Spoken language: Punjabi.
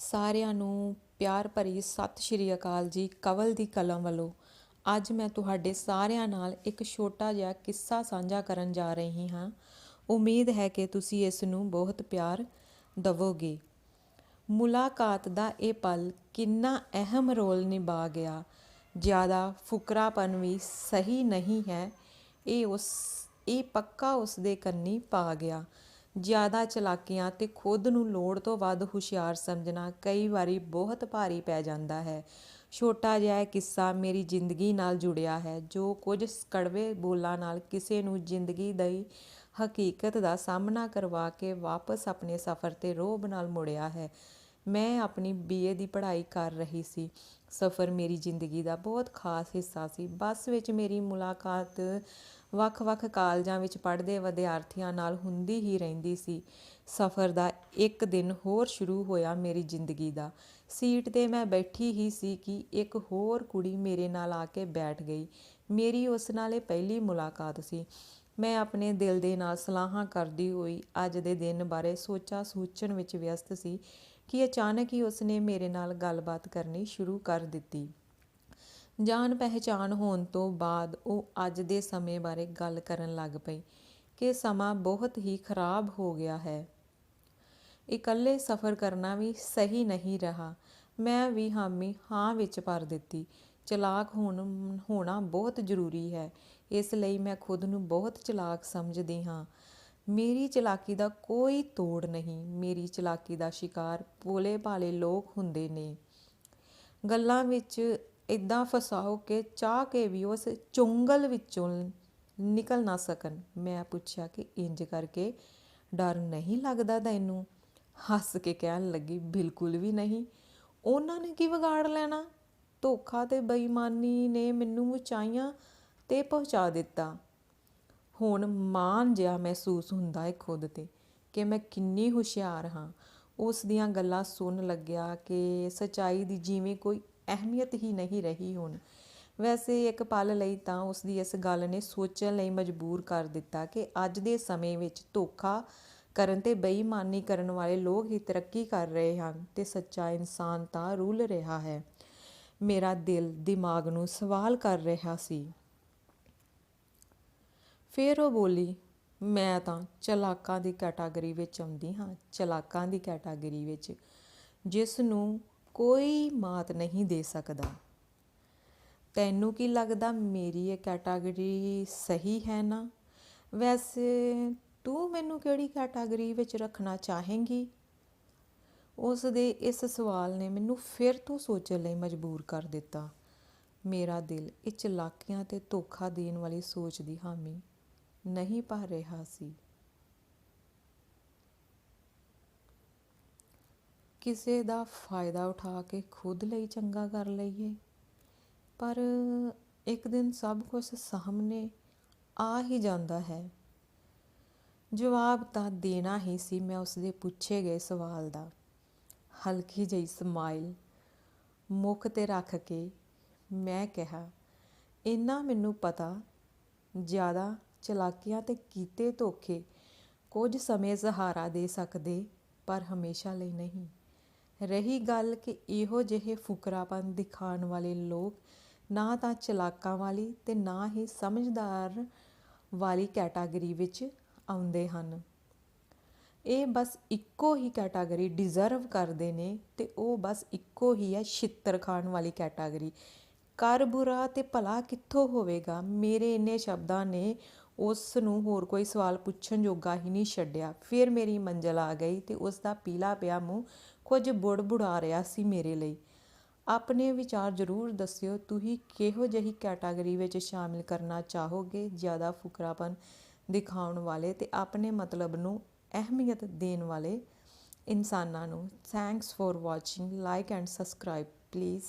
ਸਾਰਿਆਂ ਨੂੰ ਪਿਆਰ ਭਰੀ ਸਤਿ ਸ਼੍ਰੀ ਅਕਾਲ ਜੀ, ਕਵਲ ਦੀ ਕਲਮ ਵੱਲੋਂ। ਅੱਜ ਮੈਂ ਤੁਹਾਡੇ ਸਾਰਿਆਂ ਨਾਲ ਇੱਕ ਛੋਟਾ ਜਿਹਾ ਕਿੱਸਾ ਸਾਂਝਾ ਕਰਨ ਜਾ ਰਹੀ ਹਾਂ। ਉਮੀਦ ਹੈ ਕਿ ਤੁਸੀਂ ਇਸ ਨੂੰ ਬਹੁਤ ਪਿਆਰ ਦਵੋਗੇ। ਮੁਲਾਕਾਤ ਦਾ ਇਹ ਪਲ ਕਿੰਨਾ ਅਹਿਮ ਰੋਲ ਨਿਭਾ ਗਿਆ। ਜ਼ਿਆਦਾ ਫੁਕਰਾਪਨ ਵੀ ਸਹੀ ਨਹੀਂ ਹੈ। ਇਹ ਉਸ, ਇਹ ਪੱਕਾ ਉਸ ਦੇ ਕੰਨੀ ਪਾ ਗਿਆ। ਜ਼ਿਆਦਾ ਚਲਾਕੀਆਂ ਤੇ ਖੁਦ ਨੂੰ ਲੋੜ ਤੋਂ ਵੱਧ ਹੁਸ਼ਿਆਰ ਸਮਝਣਾ ਕਈ ਵਾਰੀ ਬਹੁਤ ਭਾਰੀ ਪੈ ਜਾਂਦਾ ਹੈ। ਛੋਟਾ ਜਿਹਾ ਕਿੱਸਾ ਮੇਰੀ ਜ਼ਿੰਦਗੀ ਨਾਲ ਜੁੜਿਆ ਹੈ, ਜੋ ਕੁਝ ਕੜਵੇ ਬੋਲਾਂ ਨਾਲ ਕਿਸੇ ਨੂੰ ਜ਼ਿੰਦਗੀ ਦੀ ਹਕੀਕਤ ਦਾ ਸਾਹਮਣਾ ਕਰਵਾ ਕੇ ਵਾਪਸ ਆਪਣੇ ਸਫ਼ਰ ਤੇ ਰੋਬ ਨਾਲ ਮੁੜਿਆ ਹੈ। ਮੈਂ ਆਪਣੀ ਬੀਏ ਦੀ ਪੜ੍ਹਾਈ ਕਰ ਰਹੀ ਸੀ। ਸਫ਼ਰ ਮੇਰੀ ਜ਼ਿੰਦਗੀ ਦਾ ਬਹੁਤ ਖਾਸ ਹਿੱਸਾ ਸੀ। ਬੱਸ ਵਿੱਚ ਮੇਰੀ ਮੁਲਾਕਾਤ ਵੱਖ-ਵੱਖ ਕਾਲਜਾਂ ਵਿੱਚ ਪੜ੍ਹਦੇ ਵਿਦਿਆਰਥੀਆਂ ਨਾਲ ਹੁੰਦੀ ਹੀ ਰਹਿੰਦੀ ਸੀ। ਸਫ਼ਰ ਦਾ ਇੱਕ ਦਿਨ ਹੋਰ ਸ਼ੁਰੂ ਹੋਇਆ ਮੇਰੀ ਜ਼ਿੰਦਗੀ ਦਾ। ਸੀਟ ਤੇ ਮੈਂ ਬੈਠੀ ਹੀ ਸੀ ਕਿ ਇੱਕ ਹੋਰ ਕੁੜੀ ਮੇਰੇ ਨਾਲ ਆ ਕੇ ਬੈਠ ਗਈ। ਮੇਰੀ ਉਸ ਨਾਲ ਇਹ ਪਹਿਲੀ ਮੁਲਾਕਾਤ ਸੀ। ਮੈਂ ਆਪਣੇ ਦਿਲ ਦੇ ਨਾਲ ਸਲਾਹਾਂ ਕਰਦੀ ਹੋਈ ਅੱਜ ਦੇ ਦਿਨ ਬਾਰੇ ਸੋਚਾ ਸੋਚਣ ਵਿੱਚ ਵਿਅਸਤ ਸੀ। ਕਿ ਅਚਾਨਕ ਹੀ ਉਸਨੇ ਮੇਰੇ ਨਾਲ ਗੱਲਬਾਤ ਕਰਨੀ ਸ਼ੁਰੂ ਕਰ ਦਿੱਤੀ। ਜਾਣ ਪਹਿਚਾਨ ਹੋਣ ਤੋਂ ਬਾਅਦ ਉਹ ਅੱਜ ਦੇ ਸਮੇਂ ਬਾਰੇ ਗੱਲ ਕਰਨ ਲੱਗ ਪਈ ਕਿ ਸਮਾਂ ਬਹੁਤ ਹੀ ਖਰਾਬ ਹੋ ਗਿਆ ਹੈ। ਇਕੱਲੇ ਸਫ਼ਰ ਕਰਨਾ ਵੀ ਸਹੀ ਨਹੀਂ ਰਹਾ। ਮੈਂ ਵੀ ਹਾਮੀ ਹਾਂ ਵਿੱਚ ਭਰ ਦਿੱਤੀ। ਚਲਾਕ ਹੋਣ ਹੋਣਾ ਬਹੁਤ ਜ਼ਰੂਰੀ ਹੈ। ਇਸ ਲਈ ਮੈਂ ਖੁਦ ਨੂੰ ਬਹੁਤ ਚਲਾਕ ਸਮਝਦੀ ਹਾਂ। ਮੇਰੀ ਚਲਾਕੀ ਦਾ ਕੋਈ ਤੋੜ ਨਹੀਂ। ਮੇਰੀ ਚਲਾਕੀ ਦਾ ਸ਼ਿਕਾਰ ਭੋਲੇ ਭਾਲੇ ਲੋਕ ਹੁੰਦੇ ਨੇ। ਗੱਲਾਂ ਵਿੱਚ ਇਦਾਂ ਫਸਾਓ ਕਿ ਚਾਹ ਕੇ ਵੀ ਉਸ ਚੁੰਗਲ ਵਿੱਚੋਂ ਨਿਕਲ ਨਾ ਸਕਣ। ਮੈਂ ਪੁੱਛਿਆ ਕਿ ਇੰਜ ਕਰਕੇ ਡਰ ਨਹੀਂ ਲੱਗਦਾ ਤੈਨੂੰ? ਹੱਸ ਕੇ ਕਹਿਣ ਲੱਗੀ, ਬਿਲਕੁਲ ਵੀ ਨਹੀਂ। ਉਹਨਾਂ ਨੇ ਕੀ ਵਿਗਾੜ ਲੈਣਾ? ਧੋਖਾ ਤੇ ਬੇਈਮਾਨੀ ਨੇ ਮੈਨੂੰ ਉਚਾਈਆਂ ਤੇ ਪਹੁੰਚਾ ਦਿੱਤਾ। ਹੁਣ ਮਾਣ ਜਿਹਾ ਮਹਿਸੂਸ ਹੁੰਦਾ ਹੈ ਖੁਦ ਤੇ ਕਿ ਮੈਂ ਕਿੰਨੀ ਹੁਸ਼ਿਆਰ ਹਾਂ। ਉਸ ਦੀਆਂ ਗੱਲਾਂ ਸੁਣ ਲੱਗਿਆ ਕਿ ਸਚਾਈ ਦੀ ਜਿਵੇਂ ਕੋਈ ਅਹਿਮੀਅਤ ਹੀ ਨਹੀਂ ਰਹੀ ਹੁਣ। ਵੈਸੇ ਇੱਕ ਪਲ ਲਈ ਤਾਂ ਉਸ ਦੀ ਇਸ ਗੱਲ ਨੇ ਸੋਚਣ ਲਈ ਮਜਬੂਰ ਕਰ ਦਿੱਤਾ ਕਿ ਅੱਜ ਦੇ ਸਮੇਂ ਵਿੱਚ ਧੋਖਾ ਕਰਨ ਤੇ ਬੇਈਮਾਨੀ ਕਰਨ ਵਾਲੇ ਲੋਕ ਹੀ ਤਰੱਕੀ ਕਰ ਰਹੇ ਹਨ ਤੇ ਸੱਚਾ ਇਨਸਾਨ ਤਾਂ ਰੁਲ ਰਿਹਾ ਹੈ। ਮੇਰਾ ਦਿਲ ਦਿਮਾਗ ਨੂੰ ਸਵਾਲ ਕਰ ਰਿਹਾ ਸੀ। ਫਿਰ ਉਹ ਬੋਲੀ, ਮੈਂ ਤਾਂ ਚਲਾਕਾਂ ਦੀ ਕੈਟਾਗਰੀ ਵਿੱਚ ਆਉਂਦੀ ਹਾਂ, ਚਲਾਕਾਂ ਦੀ ਕੈਟਾਗਰੀ ਵਿੱਚ, ਜਿਸ ਨੂੰ ਕੋਈ ਮਾਤ ਨਹੀਂ ਦੇ ਸਕਦਾ। ਤੈਨੂੰ ਕੀ ਲੱਗਦਾ ਮੇਰੀ ਇਹ ਕੈਟਾਗਰੀ ਸਹੀ ਹੈ ਨਾ? ਵੈਸੇ ਤੂੰ ਮੈਨੂੰ ਕਿਹੜੀ ਕੈਟਾਗਰੀ ਵਿੱਚ ਰੱਖਣਾ ਚਾਹੇਂਗੀ? ਉਸ ਦੇ ਇਸ ਸਵਾਲ ਨੇ ਮੈਨੂੰ ਫਿਰ ਤੋਂ ਸੋਚਣ ਲਈ ਮਜਬੂਰ ਕਰ ਦਿੱਤਾ। ਮੇਰਾ ਦਿਲ ਇਹ ਚਲਾਕੀਆਂ ਤੇ ਧੋਖਾ ਦੇਣ ਵਾਲੀ ਸੋਚ ਦੀ ਹਾਮੀ ਨਹੀਂ ਭਰ ਰਿਹਾ ਸੀ। ਕਿਸੇ ਦਾ ਫਾਇਦਾ ਉਠਾ ਕੇ ਖੁਦ ਲਈ ਚੰਗਾ ਕਰ ਲਈਏ, ਪਰ ਇੱਕ ਦਿਨ ਸਭ ਕੁਝ ਸਾਹਮਣੇ ਆ ਹੀ ਜਾਂਦਾ ਹੈ। ਜਵਾਬ ਤਾਂ ਦੇਣਾ ਹੀ ਸੀ ਮੈਂ ਉਸ ਦੇ ਪੁੱਛੇ ਗਏ ਸਵਾਲ ਦਾ। ਹਲਕੀ ਜਿਹੀ ਸਮਾਈਲ ਮੁਖ ਤੇ ਰੱਖ ਕੇ ਮੈਂ ਕਿਹਾ, ਇੰਨਾ ਮੈਨੂੰ ਪਤਾ, ਜ਼ਿਆਦਾ ਚਲਾਕੀਆਂ ਤੇ ਕੀਤੇ ਧੋਖੇ ਕੁਝ ਸਮੇਂ ਸਹਾਰਾ ਦੇ ਸਕਦੇ, ਪਰ ਹਮੇਸ਼ਾ ਲਈ ਨਹੀਂ। ਰਹੀ ਗੱਲ ਕਿ ਇਹੋ ਜਿਹੇ ਫੁਕਰਾਪਨ ਦਿਖਾਉਣ ਵਾਲੇ ਲੋਕ ਨਾ ਤਾਂ ਚਲਾਕਾਂ ਵਾਲੀ ਤੇ ਨਾ ਹੀ ਸਮਝਦਾਰ ਵਾਲੀ ਕੈਟਾਗਰੀ ਵਿੱਚ ਆਉਂਦੇ ਹਨ। ਇਹ ਬਸ ਇੱਕੋ ਹੀ ਕੈਟਾਗਰੀ ਡਿਜ਼ਰਵ ਕਰਦੇ ਨੇ ਤੇ ਉਹ ਬਸ ਇੱਕੋ ਹੀ ਹੈ ਛਿੱਤਰ ਖਾਣ ਵਾਲੀ ਕੈਟਾਗਰੀ। ਕਰ ਬੁਰਾ ਤੇ ਭਲਾ ਕਿੱਥੋਂ ਹੋਵੇਗਾ? ਮੇਰੇ ਇੰਨੇ ਸ਼ਬਦਾਂ ਨੇ ਉਸ ਨੂੰ ਹੋਰ ਕੋਈ ਸਵਾਲ ਪੁੱਛਣ ਜੋਗਾ ਹੀ ਨਹੀਂ ਛੱਡਿਆ। ਫਿਰ ਮੇਰੀ ਮੰਜ਼ਲ ਆ ਗਈ ਤੇ ਉਸ ਦਾ ਪੀਲਾ ਪਿਆ ਮੂੰਹ ਕੁਝ ਬੁੜਬੁੜਾ ਰਿਹਾ ਸੀ ਮੇਰੇ ਲਈ। ਆਪਣੇ ਵਿਚਾਰ ਜ਼ਰੂਰ ਦੱਸਿਓ, ਤੁਸੀਂ ਕਿਹੋ ਜਿਹੀ ਕੈਟਾਗਰੀ ਵਿੱਚ ਸ਼ਾਮਿਲ ਕਰਨਾ ਚਾਹੋਗੇ? ਜ਼ਿਆਦਾ ਫੁਕਰਾਪਨ ਦਿਖਾਉਣ ਵਾਲੇ ਤੇ ਆਪਣੇ ਮਤਲਬ ਨੂੰ ਅਹਿਮੀਅਤ ਦੇਣ ਵਾਲੇ ਇਨਸਾਨਾਂ ਨੂੰ। Thanks for watching like and subscribe please